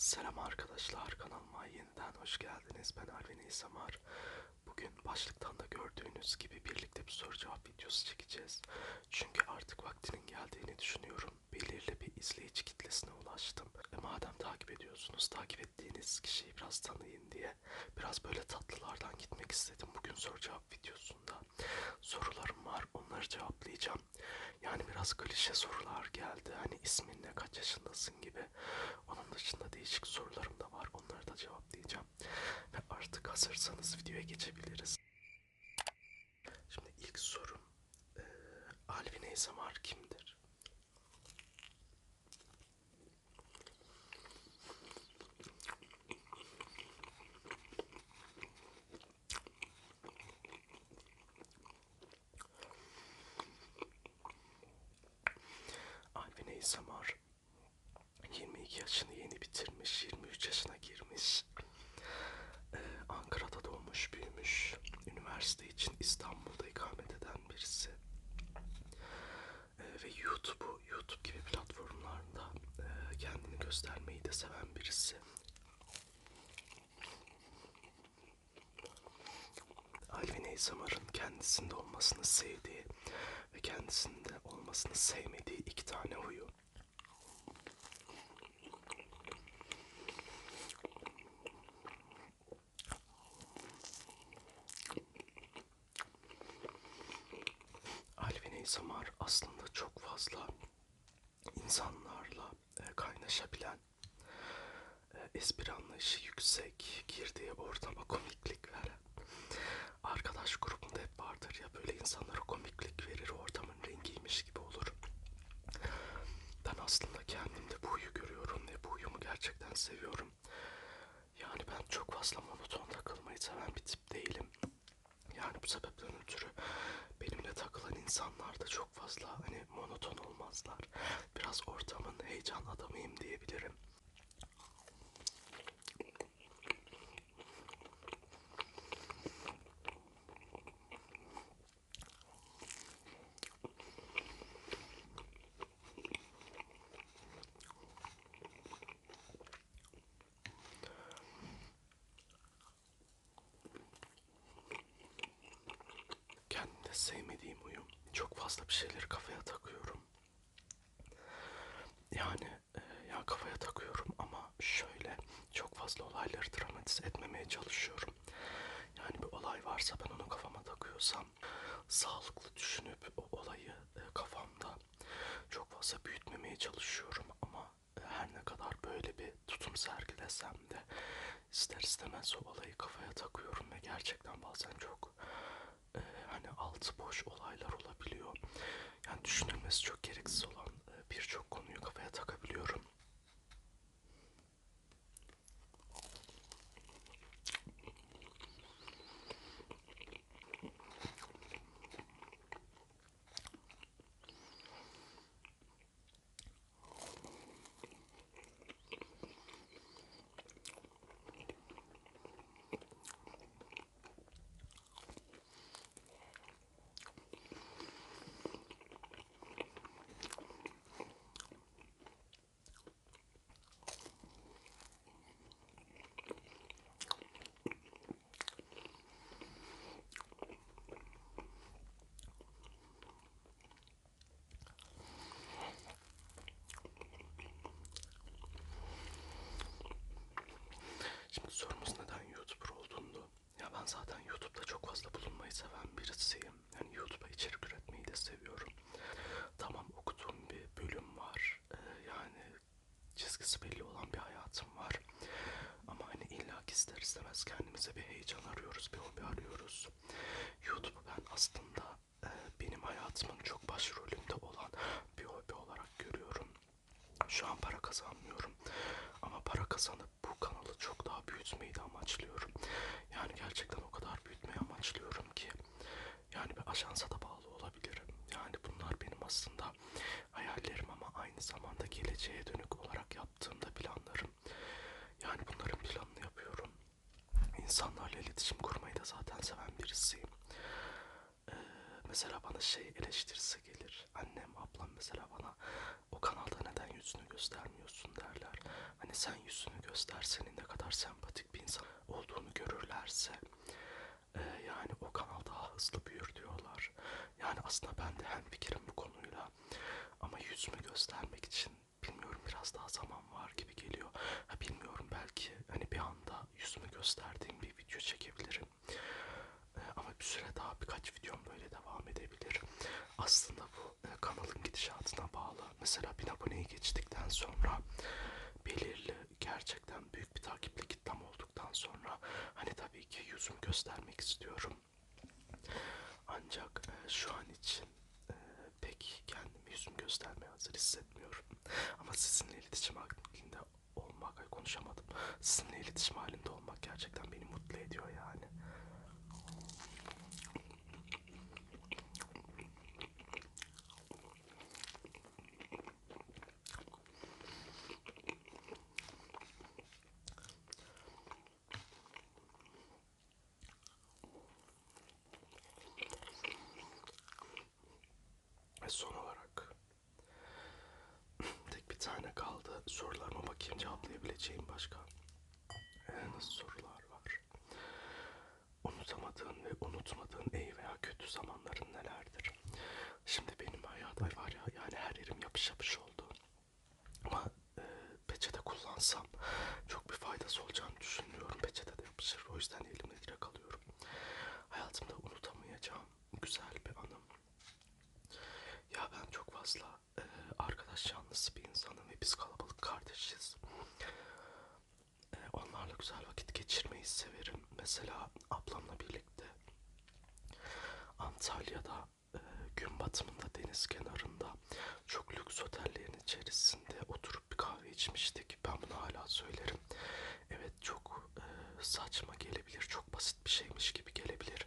Selam arkadaşlar kanalıma yeniden hoş geldiniz. Ben Alvin İsamar. Bugün başlıktan da gördüğünüz gibi birlikte bir soru cevap videosu çekeceğiz. Çünkü artık vaktinin geldiğini düşünüyorum. Belirli bir izleyici kitlesine ulaştım. E madem takip ediyorsunuz, takip ettiğiniz kişiyi biraz tanıyın diye biraz böyle tatlılardan gitmek istedim bugün soru cevap videosunda. Sorularım var, onları cevaplayacağım. Biraz klişe sorular geldi. Hani ismin ne, kaç yaşındasın gibi. Onun dışında değişik sorularım da var. Onları da cevaplayacağım. Ve artık hazırsanız videoya geçebiliriz. Şimdi ilk sorum. Ee, Alvin Eysamar kimdir? YouTube'u, YouTube gibi platformlarda e, kendini göstermeyi de seven birisi. Alvin Eysamar'ın kendisinde olmasını sevdiği ve kendisinde olmasını sevmediği iki tane huyu. Alvin Eysamar aslında çok fazla insanlarla e, kaynaşabilen, e, espri anlayışı yüksek, girdiği ortama komiklik veren, arkadaş grubunda hep vardır ya böyle insanlara komiklik verir, ortamın rengiymiş gibi olur. Ben aslında kendimde bu huyu görüyorum ve bu huyumu gerçekten seviyorum. Yani ben çok fazla monoton takılmayı seven bir tip değilim. Yani bu sebepten ötürü benimle takılan insanlar da çok fazla hani monoton olmazlar. Biraz ortamın heyecan adamıyım diyebilirim. Çok fazla bir şeyleri kafaya takıyorum. Yani e, ya kafaya takıyorum ama şöyle çok fazla olayları dramatize etmemeye çalışıyorum. Yani bir olay varsa ben onu kafama takıyorsam sağlıklı düşünüp o olayı e, kafamda çok fazla büyütmemeye çalışıyorum ama e, her ne kadar böyle bir tutum sergilesem de ister istemez o olayı kafaya takıyorum ve gerçekten bazen çok e, hani altı boş olaylar olabiliyor. Yani düşünülmesi çok gereksiz olan e, birçok konuyu kafaya takabiliyorum. Şimdi sorumuz neden YouTuber olduğunu. Ya ben zaten YouTube'da çok fazla bulunmayı seven birisiyim. Yani YouTube'a içerik üretmeyi de seviyorum. Tamam okuduğum bir bölüm var. Ee, yani çizgisi belli olan bir hayatım var. Ama hani illa ki ister istemez kendimize bir heyecan arıyoruz, bir hobi arıyoruz. YouTube'u ben aslında e, benim hayatımın çok başrolünde olan bir hobi olarak görüyorum. Şu an para kazanmıyorum. Ama para kazanıp bu kanalı çok daha büyütmeyi de amaçlıyorum. Yani gerçekten o kadar büyütmeyi amaçlıyorum ki yani bir ajansa da bağlı olabilirim. Yani bunlar benim aslında hayallerim ama aynı zamanda geleceğe dönük olarak yaptığım da planlarım. Yani bunların planını yapıyorum. İnsanlarla iletişim kurmayı da zaten seven birisiyim. Ee, mesela bana şey eleştirisi gelir. Annem, ablam mesela bana o kanalda neden yüzünü göstermiyorsun derler. Hani sen yüzünü göster, senin ne kadar sempatik bir insan olduğunu görürlerse e, yani o kanal daha hızlı büyür diyorlar. Yani aslında ben de hem fikrim bu konuyla ama yüzümü göstermek için bilmiyorum biraz daha zaman var gibi geliyor. Ha, bilmiyorum belki hani bir anda yüzümü gösterdiğim bir video çekebilirim. E, ama bir süre daha birkaç videom böyle devam edebilir. Aslında bu e, kanalın gidişatına bağlı. Mesela bin aboneyi geçtikten sonra belirli gerçekten büyük bir takipli kitlem olduktan sonra hani tabii ki yüzümü göstermek istiyorum. Ancak e, şu an için e, pek kendimi yüzümü göstermeye hazır hissetmiyorum. Ama sizinle iletişim halinde olmak, ay konuşamadım. Sizinle iletişim halinde olmak gerçekten beni mutlu ediyor yani. Son olarak tek bir tane kaldı. Sorularıma bakayım cevaplayabileceğim başka. Ee, nasıl sorular var? Unutamadığın ve unutmadığın iyi veya kötü zamanların nelerdir? Şimdi benim hayat ay var ya yani her yerim yapış yapış oldu. Ama e, peçete kullansam çok bir faydası olacağını düşünmüyorum. Peçete de yapışır. O yüzden elimle direkt alıyorum. Hayatımda unutamayacağım güzel bir anım. Ya ben çok fazla e, arkadaş yanlısı bir insanım ve biz kalabalık kardeşiz. E, onlarla güzel vakit geçirmeyi severim. Mesela ablamla birlikte Antalya'da e, gün batımında deniz kenarında çok lüks otellerin içerisinde oturup bir kahve içmiştik. Ben bunu hala söylerim. Evet çok e, saçma gelebilir, çok basit bir şeymiş gibi gelebilir.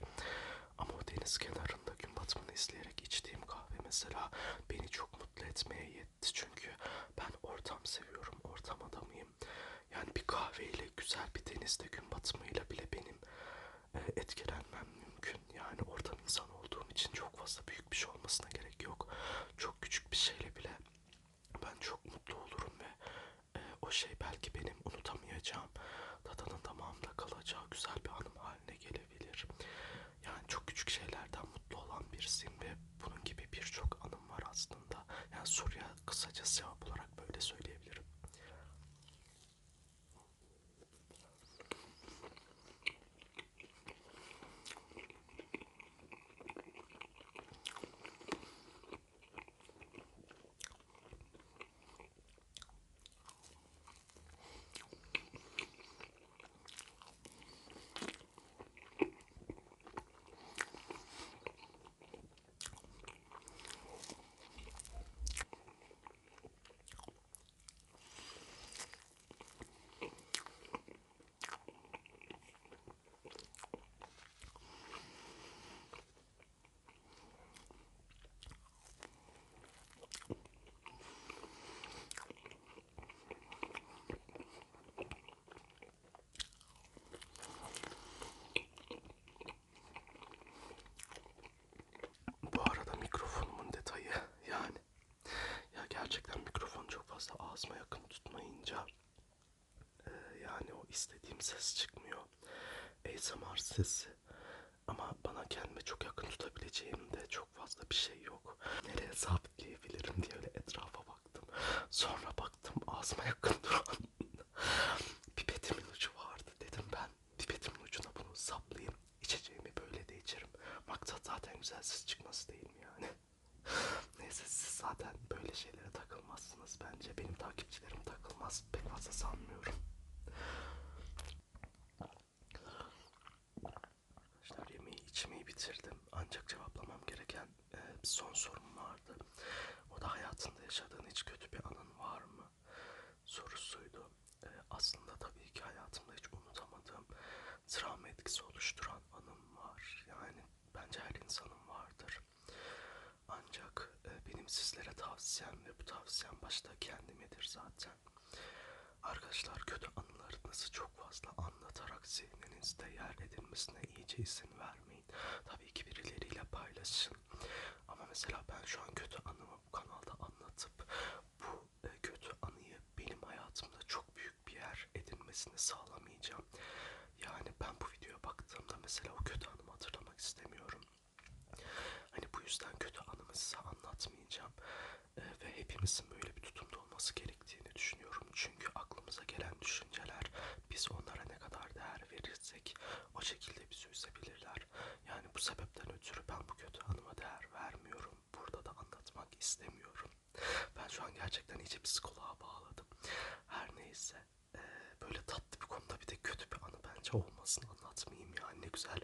Ama o deniz kenarında gün batımını izleyerek içtiğim kahve mesela beni çok mutlu etmeye yetti. Çünkü ben ortam seviyorum, ortam adamıyım. Yani bir kahveyle güzel bir denizde gün batımıyla bile benim e, etkilenmem mümkün. Yani ortam insan olduğum için çok fazla büyük bir şey olmasına gerek yok. Çok küçük bir şeyle bile ben çok mutlu olurum ve e, o şey belki benim unutamayacağım tadının damağımda kalacağı güzel bir anım haline gelebilir. Yani çok küçük şeylerden mutlu olan birisiyim ve bunun gibi birçok anım var aslında. Yani soruya kısaca cevap olarak böyle söyleyebilirim. Bu arada mikrofonumun detayı yani ya gerçekten mikrofon çok fazla ağzıma yakın tutmayınca e, yani o istediğim ses çıkmıyor. ASMR sesi ama bana kendime çok yakın tutabileceğim de çok fazla bir şey yok. Nereye sabitleyebilirim diye öyle etrafa baktım. Sonra baktım ağzıma yakın duran pipetimin ucu vardı. Dedim ben pipetimin ucuna bunu saplayayım. İçeceğimi böyle de içerim. Maksat zaten güzel ses çıkması değil mi yani? Neyse siz zaten böyle şeylere takılmazsınız bence. Benim takipçilerim takılmaz. Pek fazla sanmıyorum. Bitirdim. Ancak cevaplamam gereken e, son sorum vardı. O da hayatında yaşadığın hiç kötü bir anın var mı? Sorusuydu. E, aslında tabii ki hayatımda hiç unutamadığım travma etkisi oluşturan anım var. Yani bence her insanın vardır. Ancak e, benim sizlere tavsiyem ve bu tavsiyem başta kendimidir zaten. Arkadaşlar kötü anılarınızı çok fazla anlatarak zihninizde yer edinmesine iyice izin vermeyin. Paylaşın. Ama mesela ben şu an kötü anımı bu kanalda anlatıp bu e, kötü anıyı benim hayatımda çok büyük gelmesini sağlamayacağım. Yani ben bu videoya baktığımda mesela o kötü anımı hatırlamak istemiyorum. Hani bu yüzden kötü anımı size anlatmayacağım. Ee, ve hepimizin böyle bir tutumda olması gerektiğini düşünüyorum. Çünkü aklımıza gelen düşünceler biz onlara ne kadar değer verirsek o şekilde bizi üzebilirler. Yani bu sebepten ötürü ben bu kötü anıma değer vermiyorum. Burada da anlatmak istemiyorum. Ben şu an gerçekten iyice psikoloğa bağladım. Her neyse ee, böyle tatlı bir konuda bir de kötü bir anı bence olmasın anlatmayayım yani ne güzel